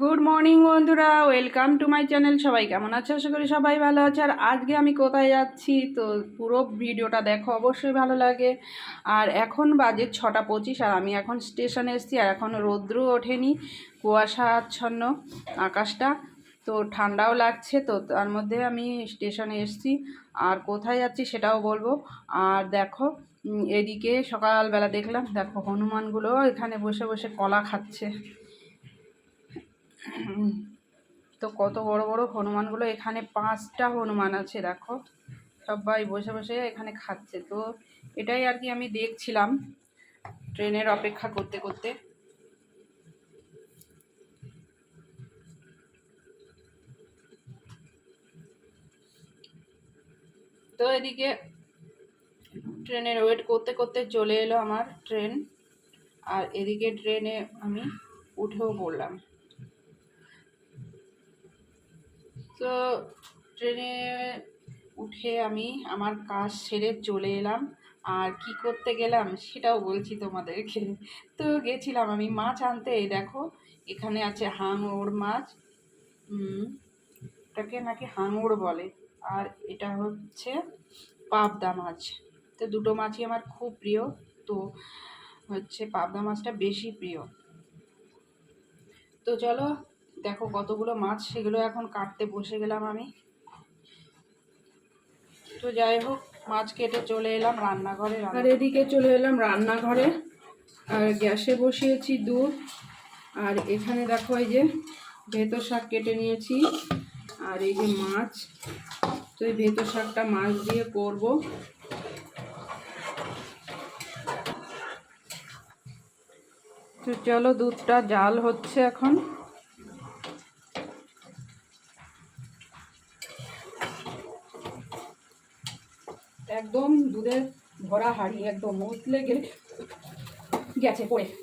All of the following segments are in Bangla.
গুড মর্নিং বন্ধুরা। ওয়েলকাম টু মাই চ্যানেল সবাই কেমন আছে? আশা করি সবাই ভালো আছে। আর আজকে আমি কোথায় যাচ্ছি? তো পুরো ভিডিওটা দেখো, অবশ্যই ভালো লাগে। আর এখন বাজে ছটা পঁচিশ, আর আমি এখন স্টেশনে এসেছি, আর এখন রৌদ্র ওঠেনি, কুয়াশা আচ্ছন্ন আকাশটা। তো ঠান্ডাও লাগছে, তো তার মধ্যে আমি স্টেশনে এসেছি। আর কোথায় যাচ্ছি সেটাও বলব। আর দেখো এদিকে সকালবেলা দেখলাম, দেখো হনুমানগুলো এখানে বসে বসে কলা খাচ্ছে। তো কত বড় বড় হনুমানগুলো, এখানে পাঁচটা হনুমান আছে দেখো। সবাই বসে বসে এখানে খাচ্ছে। তো এটাই আর কি আমি দেখছিলাম ট্রেনের অপেক্ষা করতে করতে। তো এদিকে ট্রেনের ওয়েট করতে করতে চলে এলো আমার ট্রেন। আর এদিকে ট্রেনে আমি উঠেও পড়লাম। তো ট্রেনে উঠে আমি আমার কাজ সেরে চলে এলাম। আর কি করতে গেলাম সেটাও বলছি তোমাদেরকে। তো গেছিলাম আমি মাছ আনতে দেখো, এখানে আছে হাঙর মাছ। এটাকে নাকি হাঙর বলে। আর এটা হচ্ছে পাবদা মাছ। তো দুটো মাছই আমার খুব প্রিয়। তো হচ্ছে পাবদা মাছটা বেশি প্রিয়। তো চলো দেখো কতগুলো মাছ, সেগুলো এখন কাটতে বসে গেলাম আমি। তো যাই হোক, মাছ কেটে চলে এলাম রান্নাঘরে আর এদিকে চলে এলাম রান্নাঘরে। আর গ্যাসে বসিয়েছি দুধ। আর এখানে দেখো এই যে ভেতর শাক কেটে নিয়েছি। আর এই যে মাছ, তো এই ভেতর শাকটা মাছ দিয়ে করব। তো চলো দুধটা জাল হচ্ছে এখন। একদম দুধের ভরা হাড়ি, একদম উতলে গেলে গেছে, পড়ে।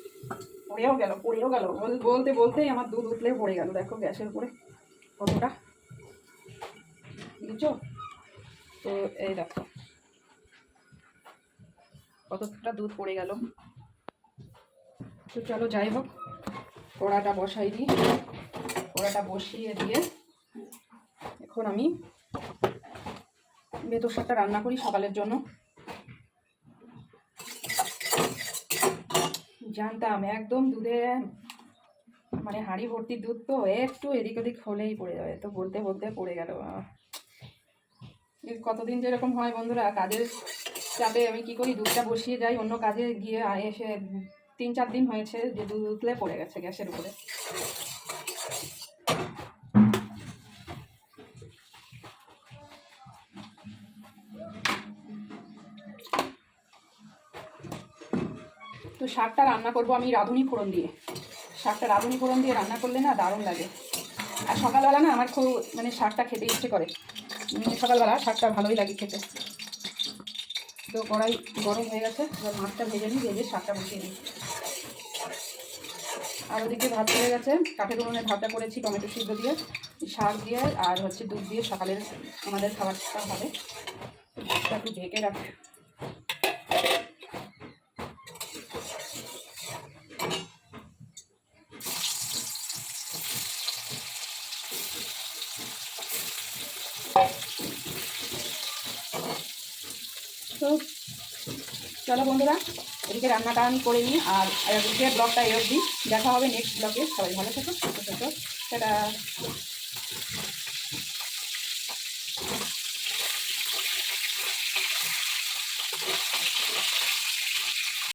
পড়েও গেল পড়েও গেল। বল- বলতে বলতেই আমার দুধ উতলে পড়ে গেল, দেখো গ্যাসের উপরে কতটা। বুঝছ? তো এই দেখো। কতটা দুধ পড়ে গেল। তো চলো যাই হোক, কড়াটা বসাই দিই কড়াটা বসিয়ে দিয়ে এখন আমি বেতর শাকটা রান্না করি সকালের জন্য। জানতাম, একদম দুধে মানে হাঁড়ি ভর্তি দুধ তো, একটু এদিক ওদিক হলেই পড়ে যাবে তো বলতে বলতে পড়ে গেল কতদিন যেরকম হয় বন্ধুরা, কাজের চাপে আমি কি করি, দুধটা বসিয়ে যাই, অন্য কাজে গিয়ে এসে তিন চার দিন হয়েছে যে দুধ উতলে পড়ে গেছে গ্যাসের উপরে। তো শাকটা রান্না করব আমি রাঁধুনি ফোড়ন দিয়ে। শাকটা রাঁধুনি ফোড়ন দিয়ে রান্না করলে না দারুণ লাগে। আর সকালবেলা না আমার খুব মানে শাকটা খেতে ইচ্ছে করে। সকালবেলা শাকটা ভালোই লাগে খেতে। তো কড়াই গরম হয়ে গেছে, এবার মাছটা ভেজে নিই, ভেজে শাকটা বসিয়ে দিই। আর ওদিকে ভাত হয়ে গেছে, কাঠের উনুনে ভাতটা করেছি, টমেটো সিদ্ধ দিয়ে, শাক দিয়ে, আর হচ্ছে দুধ দিয়ে সকালের আমাদের খাবারটা হবে। একটু ঢেকে রাখ তো চলো বন্ধুরা, এদিকে রান্নাটা আমি করে নিই আর এদিকে ব্লগটা এর অবধি। দেখা হবে নেক্সট ব্লগে। সবাই ভালো থেকো, সুস্থ থেকো। টাটা।